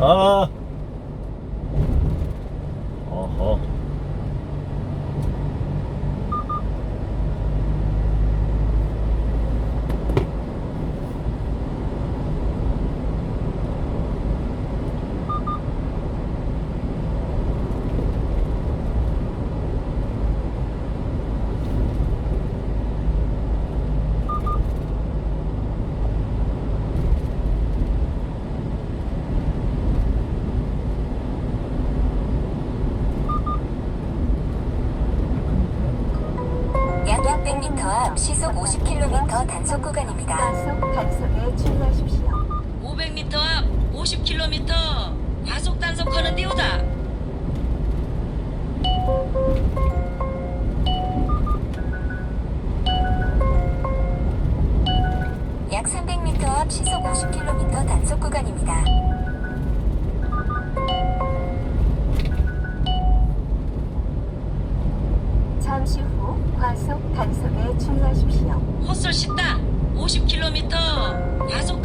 啊。好好。600m 앞 시속 50km 단속 구간입니다. 과속 단속에 주의하십시오. 500m 앞 50km 과속 단속하는 데오다. 약 300m 앞 시속 50km 단속 구간입니다. 잠시 후 과속 단속에 주의하십시오. 헛설 씻다 50km 과속.